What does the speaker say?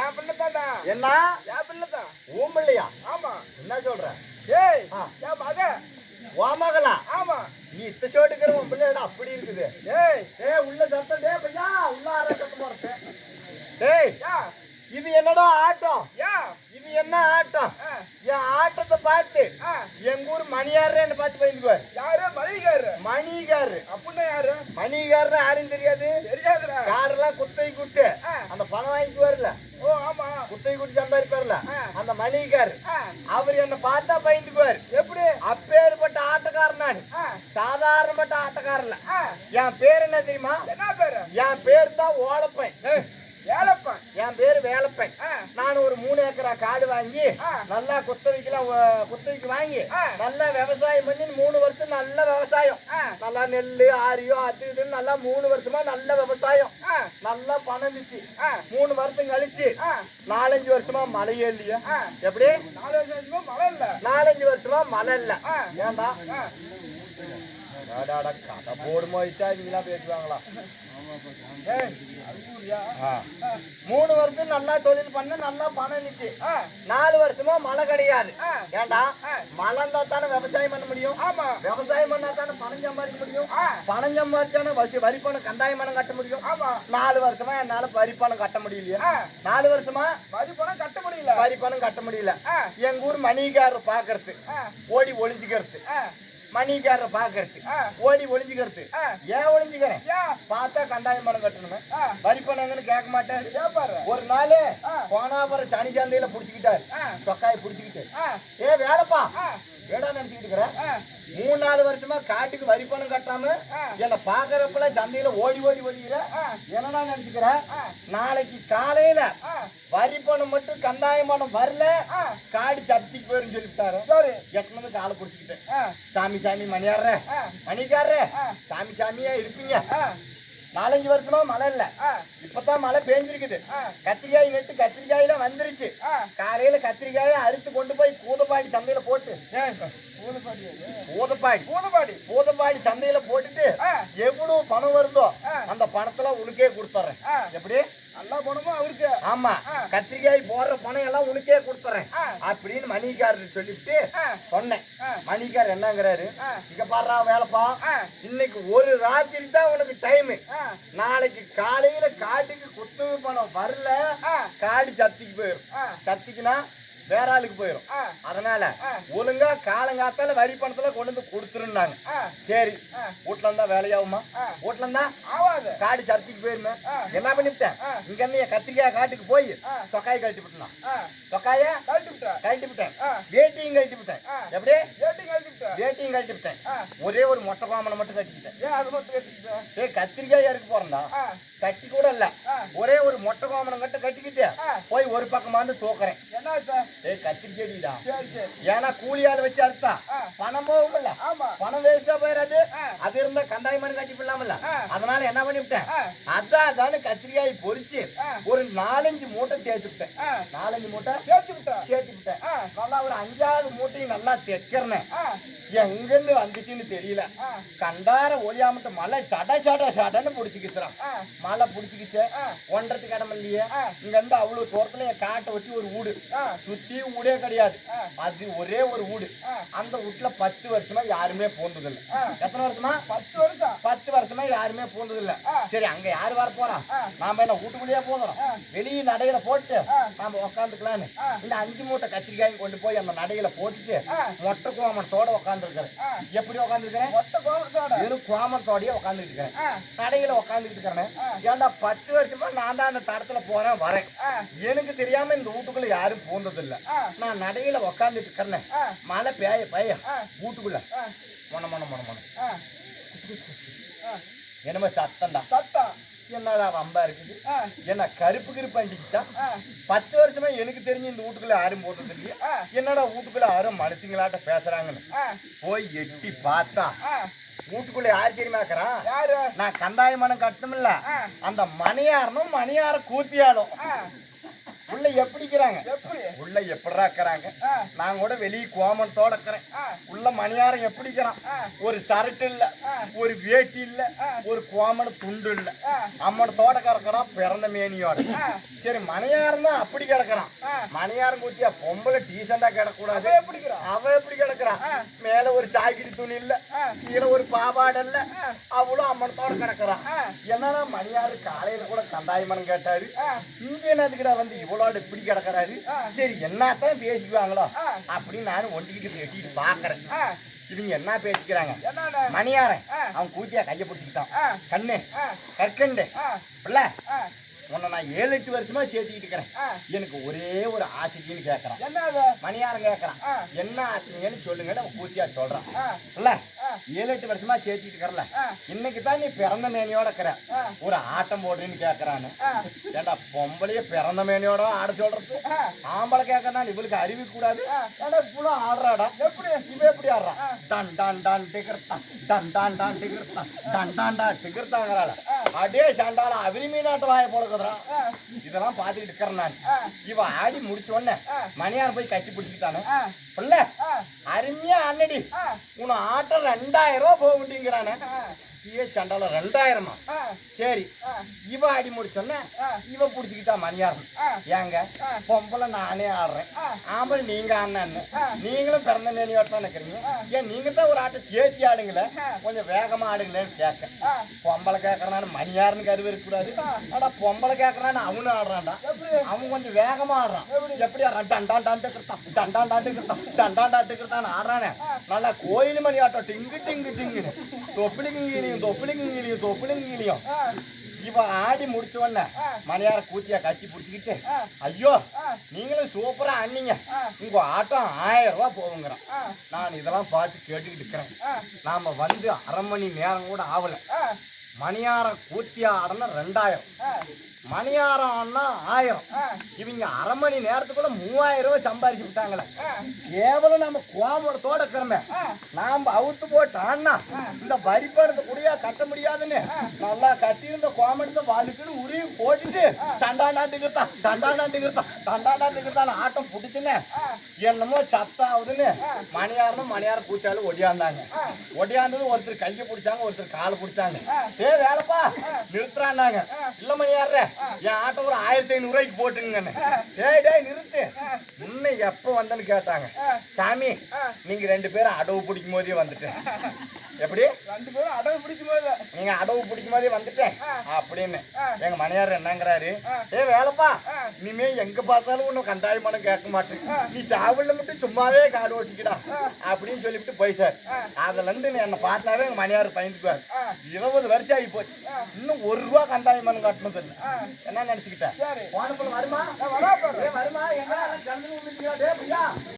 என் பிள்ளை தான்டா என்ன? என் பிள்ளை தான் உன் பிள்ளையா ஆமா. என்ன சொல்ற? ஏய். என் மக. உன் மகளா? ஆமா. நீ இத்த சோட்டுக்கிற உன் பிள்ளையோட அப்படி இருக்குது. ஏய். ஏய் உள்ள சத்தம் டே பையா. உள்ள ஆற சத்தம் டேய். யா இது என்னடா ஆட்டம்? இது என்ன ஆட்டம்? என் ஆட்டத்தை பார்த்து. எங்க ஊர் மணியாரன்னு பார்த்து பயந்துக்குவார் யாரு? மளிகாரு மணிகாரு. அப்படின்னா யாரு? மணிகாரன்னு யாரும் தெரியாது? தெரியாதுடா. காரெல்லாம் குத்தை குட்டு. அந்த பணம் வாங்கிக்குவார்ல குட்டி சம்பாதிப்பார்ல ஆ. அந்த மணிகார் அவர் என்ன பார்த்தா பயந்துக்குவார். எப்படி? அப்பேற்பட்ட ஆட்டக்காரன் நான். சாதாரணப்பட்ட ஆட்டக்காரன்ல ஆ, என் பேர் என்ன தெரியுமா? என்ன பேரு? என் பேர் தான் ஓலப்பன். என் பேர் வேலப்பன் நான் ஒரு மூணு ஏக்கரா காடு வாங்கி. நல்லா குத்தகைக்கெல்லாம் குத்தகைக்கு வாங்கி. நல்லா விவசாயம் பண்ணி மூணு வருஷம் நல்ல விவசாயம் நல்லா நெல் ஆரியோ அது இதுன்னு நல்லா மூணு வருஷமா நல்ல விவசாயம் நல்லா பணம் இருந்துச்சு மூணு வருஷம் கழிச்சு நாலஞ்சு வருஷமா மழையே இல்லையா. எப்படி நாலு வருஷமா மழை இல்ல நாலஞ்சு வருஷமா மழை இல்ல. ஏன்டா அடாடா, கதை போடுமோ இட்டா இவங்களாம் பேசுவாங்களா. மூணு வருஷம் நல்லா தொழில் பண்ண நல்லா பணம் இருந்துச்சு நாலு வருஷமா மழை கிடையாது ஆ. மழை இருந்தா தானே விவசாயம் பண்ண முடியும் ஆமா விவசாயம் பண்ணா தானே பணம் சம்பாதிக்க முடியும் பணம் சம்பாதிச்சானே வசி வரி பணம் கந்தாய பணம் கட்ட முடியும் ஆமா நாலு வருஷமா என்னால வரி பணம் கட்ட முடியலையா நாலு வருஷமா வரி பணம் கட்ட முடியல வரி பணம் கட்ட முடியல எங்க ஊர் மணிகாரர் பாக்குறது ஓடி ஒளிஞ்சுக்கிறது ஆ, மணிகாரர் பாக்குறது ஓடி ஒளிஞ்சுக்கிறது. ஏன் ஒளிஞ்சுக்கிறேன்? பார்த்தா கண்டாய பணம் கட்டணுமே வரி பணம் எங்கன்னு கேட்க மாட்டாரு. ஒரு நாள் ஆ. போனாபுரம் சனி சந்தையில புடிச்சுக்கிட்டாரு. சொக்காயை புடிச்சுக்கிட்டு ஏ வேலைப்பா. ஏடா நினைச்சுக்கிட்டு இருக்கிற? மூணு நாலு வருஷமா காட்டுக்கு வரி பணம் கட்டாம. என்ன பாக்குறப்பெல்லாம் சந்தையில ஓடி ஓடி ஓடிக்கிற. என்னடா நினைச்சுக்கிற? நாளைக்கு காலையில வரி பணம் மட்டும் கந்தாய பணம் வரல. காடு சத்திக்கு போயிருன்னு சொல்லிவிட்டாரு. சரி. எட்டுனது காலை பிடிச்சிக்கிட்டேன் சாமி சாமி மணியாடுற மணிக்காரரு. சாமி சாமியா இருப்பீங்க. நாலஞ்சு வருஷமா மழை இல்ல. இப்பதான் மழை பெஞ்சிருக்குது. கத்திரிக்காய் நட்டு கத்திரிக்காயில வந்துருச்சு. ஆ. காலையில கத்திரிக்காயை அறுத்து கொண்டு போய் கூதப்பாடி சந்தையில போட்டு. பூதப்பாடி பூதப்பாடி பூதப்பாடி சந்தையில போட்டுட்டு எவ்வளவு பணம் வருதோ. அந்த பணத்துல உனக்கே கொடுத்துறேன். எப்படி? எல்லா பணமும் அவருக்கு? ஆமா. கத்திரிக்காய் போடுற பணம் எல்லாம் உனக்கே கொடுத்துறேன். அப்படின்னு மணிக்காரர் சொல்லிவிட்டு ஆ, சொன்னேன். ஆ, மணிக்கார் என்னங்கிறாரு? இங்க பாடுறா வேலைப்பா. இன்னைக்கு ஒரு ராத்திரி தான் உனக்கு டைம் நாளைக்கு காலையில காட்டுக்கு குத்து பணம் வரல. காடு சத்திக்கு போயிடும் ஆ, சத்திக்குனா வேற ஆளுக்கு போயிடும் அதனால. ஒழுங்கா காலங்காத்தால வரி பணத்துல கொண்டு வந்து கொடுத்துருந்தாங்க சரி. வீட்டுல இருந்தா வேலையாகுமா. வீட்டுல இருந்தா காடு சத்திக்கு போயிருமே. ஆ. என்ன பண்ணிவிட்டேன். இங்க இருந்து என் கத்திரிக்காய் காட்டுக்கு போய். சொக்காய் கழட்டி விட்டுலாம் சொக்காய கழட்டி விட்ட. கழட்டி விட்டேன். வேட்டியும் கழட்டி விட்டேன். எப்படி. வேட்டியும் கழட்டி விட்டேன். ஒரே ஒரு மொட்டை கோமனை மட்டும் கட்டிக்கிட்டேன்? ஏய் கத்திரிக்காய் இறக்க போறேன்டா? கட்டி கூட இல்ல. ஒரே ஒரு மொட்டை கோமனை மட்டும் கட்டிக்கிட்டு. போய் ஒரு பக்கமா இருந்து தூக்குறேன். என்ன? ஏய் கத்திரிச்செடிடா. சரி, சரி. ஏன்னா கூலி ஆள் வச்சு அறுத்தா. பணம் போகும்ல. பணம் வேஸ்டா போயிடாது. அது இருந்தா கண்டாய் மணி கட்டி போடலாம்ல ஆ. அதனால என்ன பண்ணிவிட்டேன்? அதான் அதானு கத்திரிக்காய் பொரிச்சு ஆ. ஒரு நாலஞ்சு மூட்டை தேய்ச்சி விட்டேன். நாலஞ்சு மூட்டை சேர்த்து விட்ட. சேர்த்து விட்டேன். நல்லா ஒரு அஞ்சாவது மூட்டையும் நல்லா தைக்கிறேன் எங்கிருந்து வந்துச்சுன்னு தெரியல. கண்டார ஒளியாமட்டு மழை சட சட சடன்னு பிடிச்சிக்கிச்சுறான் மழை பிடிச்சிக்கிச்சு. ஆ, ஒன்றதுக்கு இடம் இல்லையே. இங்க இருந்து அவ்வளவு தூரத்துல காட்டை ஒட்டி ஒரு வீடு. ஆ, சுத்தி வீடே கிடையாது. அது ஒரே ஒரு வீடு அந்த வீட்டுல பத்து வருஷமா யாருமே ஆ. எத்தனை வருஷமா? பத்து வருஷம். பத்து வருஷமா யாருமே பூந்ததில்ல ஆ. சரி அங்க யாரு வர போறா. நாம என்ன வீட்டுக்குள்ளேயே ஆ. வெளியே நடையில போட்டு. நாம உக்காந்துக்கலான்னு. இந்த அஞ்சு மூட்டை கத்திரிக்காயும் கொண்டு போய் அந்த நடையில போட்டுட்டு. மொட்டை கோமத்தோட உக்காந்துருக்கிறேன். எப்படி உக்காந்துருக்கிறேன்? மொட்டை கோபத்தோட வெறும் கோமத்தோடயே உக்காந்துட்டு இருக்கிறேன் நடையில உக்காந்துக்கிட்டு இருக்கிறேன். ஏன்டா பத்து வருஷமா நான் தான் அந்த தடத்துல போறேன் வரேன். எனக்கு தெரியாம இந்த வீட்டுக்குள்ள யாரும் பூந்ததில்ல நான் நடையில உக்காந்துட்டு இருக்கிறேன். மழை பேய பேய வீட்டுக்குள்ள மொன மொன மொன மொன. என்னமோ சத்தம்டா. சத்தம். என்னடா வம்பா இருக்குது? என்ன கருப்பு கிருப்பு அண்டிச்சுட்டா ஆ, பத்து வருஷமா எனக்கு தெரிஞ்சு இந்த வீட்டுக்குள்ள யாரும் போட்டது இல்லையா? என்னடா வீட்டுக்குள்ள யாரும் மனுஷங்களாட்ட பேசுறாங்கன்னு? போய் எட்டி பார்த்தா. வீட்டுக்குள்ள யார் தெரியுமாக்குறான் யாரு? நான் கந்தாய மனம் கட்டணும்ல. ஆ, அந்த மணியாரனும் மணியார கூத்தியாலும் ஆ, உள்ள எப்படிக்கிறாங்க? எப்படி? உள்ள எப்படிடா இருக்கிறாங்க நான் கூட வெளியே கோமணத்தோட இருக்கிறேன். உள்ள மணியாரம் எப்படிக்கிறான்? ஆ, ஒரு சரட்டு இல்ல ஒரு வேட்டி இல்ல. ஒரு கோமண துண்டு இல்ல. அம்மனத்தோட கிடக்குறான் பிறந்த மேனியோட. சரி மணியாரம் தான் அப்படி கிடக்குறான். மணியாரம் கூத்தியா பொம்பளை டீசெண்டா கிடக்கூடாது. அவ எப்படிக்கிறான்? அவ எப்படி கிடக்குறான். மேல ஒரு சாக்கிரி துணி இல்ல கீழே ஒரு பாவாடை இல்ல. அவளும் அம்மனத்தோட கிடக்குறான். என்னன்னா மணியாரு காலையில கூட கந்தாயமனம் கேட்டாரு. இங்க என்னதுக்குடா வந்து இவ்வளோட இப்படி கிடக்குறாரு. சரி என்னத்தான் பேசிக்குவாங்களோ. அப்படின்னு நானும் ஒண்டிக்கிட்டு வெட்டிட்டு பாக்குறேன். இவங்க என்ன பேசிக்கிறாங்க? மணியாரன். அவன் கூத்தியா கைய பிடிச்சிக்கிட்டான். கண்ணு. கற்கண்டு. பிள்ளை. உன்னை நான் ஏழு எட்டு வருஷமா சேர்த்துக்கிட்டு இருக்கிறேன். எனக்கு ஒரே ஒரு ஆசைக்குன்னு கேட்கறான்? மணியாரன் கேட்கறான் என்ன ஆசைங்கன்னு சொல்லுங்கன்னு அவன் கூத்தியா சொல்றான். இல்ல ஏழு எட்டு வருஷமா சேர்த்திட்டு இருக்கறல. ஆ, இன்னைக்கு தான் நீ பிறந்த மேனியோட இருக்கிற. ஒரு ஆட்டம் போடுறேன்னு கேட்கறான்னு ஏண்டா பொம்பளைய பிறந்த மேனியோட ஆட சொல்றது? ஆம்பளை கேட்கறா இவளுக்கு அறிவு கூடாது. ஏண்டா இவ்வளவு ஆடுறாடா? எப்படி? இவன் எப்படி ஆடுறான். டன் டன் டன் டிகர்த்தான் டன் டன் டன் டிகர்த்தான் டன் டன் டன் டிகர்த்தாங்கறாள. அடே சண்டால அவரி மீனாட்ட வாய ஆ, இதெல்லாம் பார்த்துக்கிட்டு இருக்கிறேன் நான். இவ ஆடி முடிச்ச உடனே. மணியார் போய் கட்டி பிடிச்சிக்கிட்டானே. ஆ, பிள்ளை அருமையா அண்ணடி ஆ, உன ஆட்டம் ரெண்டாயிரம் ரூபா போக முடியுங்கிறானே ஏ சண்டால ரெண்டாயிரமா சரி இவ ஆடி முடிச்சோன்னே இவ பிடிச்சிக்கிட்டா மணியார் ஆ, ஏங்க. பொம்பளை நானே ஆடுறேன். ஆம்பளை நீங்க ஆடினான்னு ஆ. நீங்களும் பிறந்த மேனியோட தான் நிக்கிறீங்க ஆ. ஏன் நீங்க தான் ஒரு ஆட்டை சேர்த்தி ஆடுங்களே. கொஞ்சம் வேகமா ஆடுங்களேன்னு கேட்க பொம்பளை கேட்கறான்னு மணியாருன்னு கருவு இருக்கக்கூடாது. ஆனா பொம்பளை கேட்கறான்னு அவனும் ஆடுறான்டா? அவன் கொஞ்சம் வேகமா ஆடுறான் எப்படி? எப்படி ஆடுறான் டன் டான் கிருத்தான் டன் டான் டான் கிருத்தான் டன் டான் டான் கிருத்தான் ஆடுறானே. நல்லா கோயில் மணி ஆட்டம் டிங்கு டிங்கு டிங்குன்னு தொப்பிளி கிங்கிலியும் தொப்பிளி கிங்கிலியும் தொப்பிளி கிங்கிலியும் ஆ, இவ ஆடி முடிச்ச உடனே. மணியார கூத்தியா கட்டி பிடிச்சிக்கிட்டு ஐயோ நீங்களும் சூப்பரா ஆடினீங்க. உங்க ஆட்டம் ஆயிரம் ரூபாய் போகுங்கிறான். ஆ, நான் இதெல்லாம் பார்த்து கேட்டுக்கிட்டு இருக்கிறேன். நாம வந்து அரை மணி நேரம் கூட ஆகல. ஆ, மணியாரம் கூத்தியா ஆடனா ரெண்டாயிரம். ஆ, மணியாரம் ஆடினா ஆயிரம் இவங்க அரை மணி நேரத்துக்குள்ள மூவாயிரம் ரூபாய் சம்பாதிச்சு விட்டாங்களே. கேவலம் நம்ம கோமரத்தோட இருக்கிறோமே. நாம அவுத்து போட்டான்னா இந்த வரி பணத்தை கூடயா கட்ட முடியாதுன்னு. நல்லா கட்டியிருந்த கோமரத்தை வலுக்குன்னு உருவி போட்டுட்டு தண்டாண்டாண்டுக்குத்தான் தண்டாண்டாண்டுக்குத்தான் தண்டாண்டாண்டுக்குத்தான் ஆட்டம் பிடிச்சுன்னு என்னமோ சத்தாவுதுன்னு மணியாரம் மணியாரம் கூச்சாலும் ஒடியாந்தாங்க. ஒடியாந்தது ஒருத்தர் கையை பிடிச்சாங்க ஒருத்தர் காலை பிடிச்சாங்க. ஏ வேலைப்பா நிறுத்துறான்னாங்க. இல்ல மணியார என் ஆட்டோ ஒரு ஆயிரத்தி ஐநூறு ரூபாய்க்கு போட்டுங்கன்னு டேய் டேய் நிறுத்து. முன்ன எப்ப வந்தேன்னு கேட்டாங்க. சாமி. நீங்க ரெண்டு பேரும் அடவு பிடிக்கும் போதே வந்துட்டேன். எப்படி? ரெண்டு பேரும் அடவு பிடிக்கும் போது நீங்க அடவு பிடிக்கும் போதே வந்துட்டேன். அப்படின்னு. எங்க மணியார் என்னங்கிறாரு. ஏ வேலைப்பா. இனிமே எங்க பார்த்தாலும் உன்னை கந்தாயமானம் கேட்க மாட்டேன். நீ சாவல்ல மட்டும் சும்மாவே காடு ஓட்டிக்கிடா. அப்படின்னு சொல்லிவிட்டு போயிட்டார். அதுல இருந்து என்னை பார்த்தாவே எங்க மணியார் பயந்துக்குவார். இருபது வருஷம் ஆகி போச்சு. இன்னும் ஒரு ரூபா கந்தாயமானம் கட்டணது இல்லை ஆ, என்ன நினைச்சுக்கிட்ட? சரி. போனப்புல வருமா? வருமா என்ன?